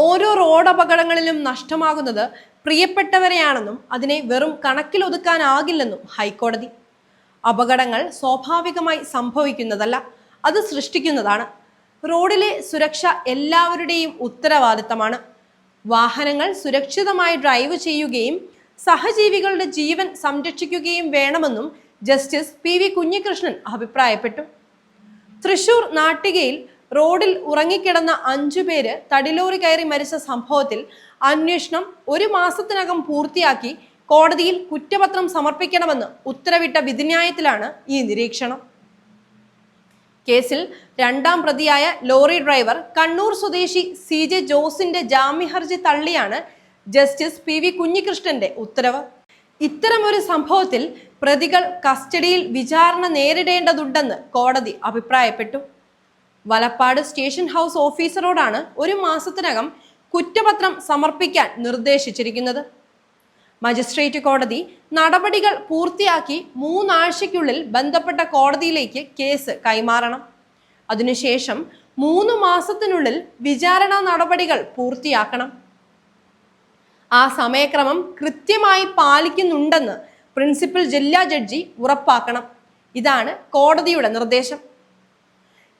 ഓരോ റോഡ് അപകടങ്ങളിലും നഷ്ടമാകുന്നത് പ്രിയപ്പെട്ടവരെയാണെന്നും അതിനെ വെറും കണക്കിലൊതുക്കാനാകില്ലെന്നും ഹൈക്കോടതി. അപകടങ്ങൾ സ്വാഭാവികമായി സംഭവിക്കുന്നതല്ല അത് സൃഷ്ടിക്കുന്നതാണ്. റോഡിലെ സുരക്ഷ എല്ലാവരുടെയും ഉത്തരവാദിത്തമാണ്. വാഹനങ്ങൾ സുരക്ഷിതമായി ഡ്രൈവ് ചെയ്യുകയും സഹജീവികളുടെ ജീവൻ സംരക്ഷിക്കുകയും വേണമെന്നും ജസ്റ്റിസ് പി വി കുഞ്ഞികൃഷ്ണൻ അഭിപ്രായപ്പെട്ടു. തൃശൂർ നാട്ടികയിൽ റോഡിൽ ഉറങ്ങിക്കിടന്ന അഞ്ചു പേര് തടിലോറി കയറി മരിച്ച സംഭവത്തിൽ അന്വേഷണം ഒരു മാസത്തിനകം പൂർത്തിയാക്കി കോടതിയിൽ കുറ്റപത്രം സമർപ്പിക്കണമെന്ന് ഉത്തരവിട്ട വിധിന്യായത്തിലാണ് ഈ നിരീക്ഷണം. കേസിൽ രണ്ടാം പ്രതിയായ ലോറി ഡ്രൈവർ കണ്ണൂർ സ്വദേശി സി ജെ ജോസിന്റെ ജാമ്യഹർജി തള്ളിയാണ് ജസ്റ്റിസ് പി വി കുഞ്ഞികൃഷ്ണന്റെ ഉത്തരവ്. ഇത്തരമൊരു സംഭവത്തിൽ പ്രതികൾ കസ്റ്റഡിയിൽ വിചാരണ നേരിടേണ്ടതുണ്ടെന്ന് കോടതി അഭിപ്രായപ്പെട്ടു. വലപ്പാട് സ്റ്റേഷൻ ഹൗസ് ഓഫീസറോടാണ് ഒരു മാസത്തിനകം കുറ്റപത്രം സമർപ്പിക്കാൻ നിർദ്ദേശിച്ചിരിക്കുന്നത്. മജിസ്ട്രേറ്റ് കോടതി നടപടികൾ പൂർത്തിയാക്കി മൂന്നാഴ്ചയ്ക്കുള്ളിൽ ബന്ധപ്പെട്ട കോടതിയിലേക്ക് കേസ് കൈമാറണം. അതിനുശേഷം മൂന്ന് മാസത്തിനുള്ളിൽ വിചാരണ നടപടികൾ പൂർത്തിയാക്കണം. ആ സമയക്രമം കൃത്യമായി പാലിക്കുന്നുണ്ടെന്ന് പ്രിൻസിപ്പൽ ജില്ലാ ജഡ്ജി ഉറപ്പാക്കണം. ഇതാണ് കോടതിയുടെ നിർദ്ദേശം.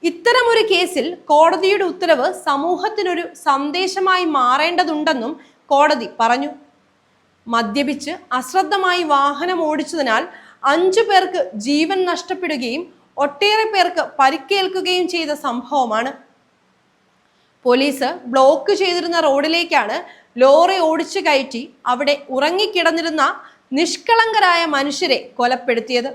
ഇത്തരമൊരു കേസിൽ കോടതിയുടെ ഉത്തരവ് സമൂഹത്തിനൊരു സന്ദേശമായി മാറേണ്ടതുണ്ടെന്നും കോടതി പറഞ്ഞു. മദ്യപിച്ച് അശ്രദ്ധമായി വാഹനം ഓടിച്ചതിനാൽ അഞ്ചു പേർക്ക് ജീവൻ നഷ്ടപ്പെടുകയും ഒട്ടേറെ പേർക്ക് പരിക്കേൽക്കുകയും ചെയ്ത സംഭവമാണ്. പോലീസ് ബ്ലോക്ക് ചെയ്തിരുന്ന റോഡിലേക്കാണ് ലോറി ഓടിച്ചു കയറ്റി അവിടെ ഉറങ്ങിക്കിടന്നിരുന്ന നിഷ്കളങ്കരായ മനുഷ്യരെ കൊലപ്പെടുത്തിയത്.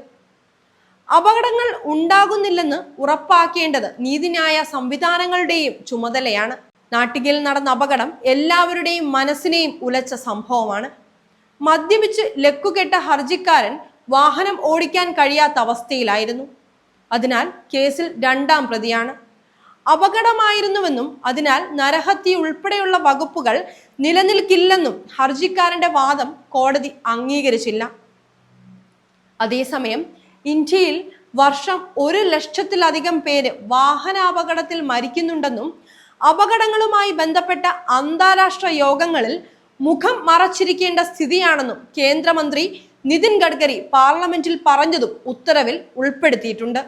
അപകടങ്ങൾ ഉണ്ടാകുന്നില്ലെന്ന് ഉറപ്പാക്കേണ്ടത് നീതിന്യായ സംവിധാനങ്ങളുടെയും ചുമതലയാണ്. നാട്ടികയിൽ നടന്ന അപകടം എല്ലാവരുടെയും മനസ്സിനെയും ഉലച്ച സംഭവമാണ്. മദ്യപിച്ച് ലക്കുകെട്ട ഹർജിക്കാരൻ വാഹനം ഓടിക്കാൻ കഴിയാത്ത അവസ്ഥയിലായിരുന്നു. അതിനാൽ കേസിൽ രണ്ടാം പ്രതിയാണ്. അപകടമായിരുന്നുവെന്നും അതിനാൽ നരഹത്യ ഉൾപ്പെടെയുള്ള വകുപ്പുകൾ നിലനിൽക്കില്ലെന്നും ഹർജിക്കാരന്റെ വാദം കോടതി അംഗീകരിച്ചില്ല. അതേസമയം ഇന്ത്യയിൽ വർഷം ഒരു ലക്ഷത്തിലധികം പേര് വാഹനാപകടത്തിൽ മരിക്കുന്നുണ്ടെന്നും അപകടങ്ങളുമായി ബന്ധപ്പെട്ട അന്താരാഷ്ട്ര യോഗങ്ങളിൽ മുഖം മറച്ചിരിക്കേണ്ട സ്ഥിതിയാണെന്നും കേന്ദ്രമന്ത്രി നിതിൻ ഗഡ്കരി പാർലമെന്റിൽ പറഞ്ഞതും ഉത്തരവിൽ ഉൾപ്പെടുത്തിയിട്ടുണ്ട്.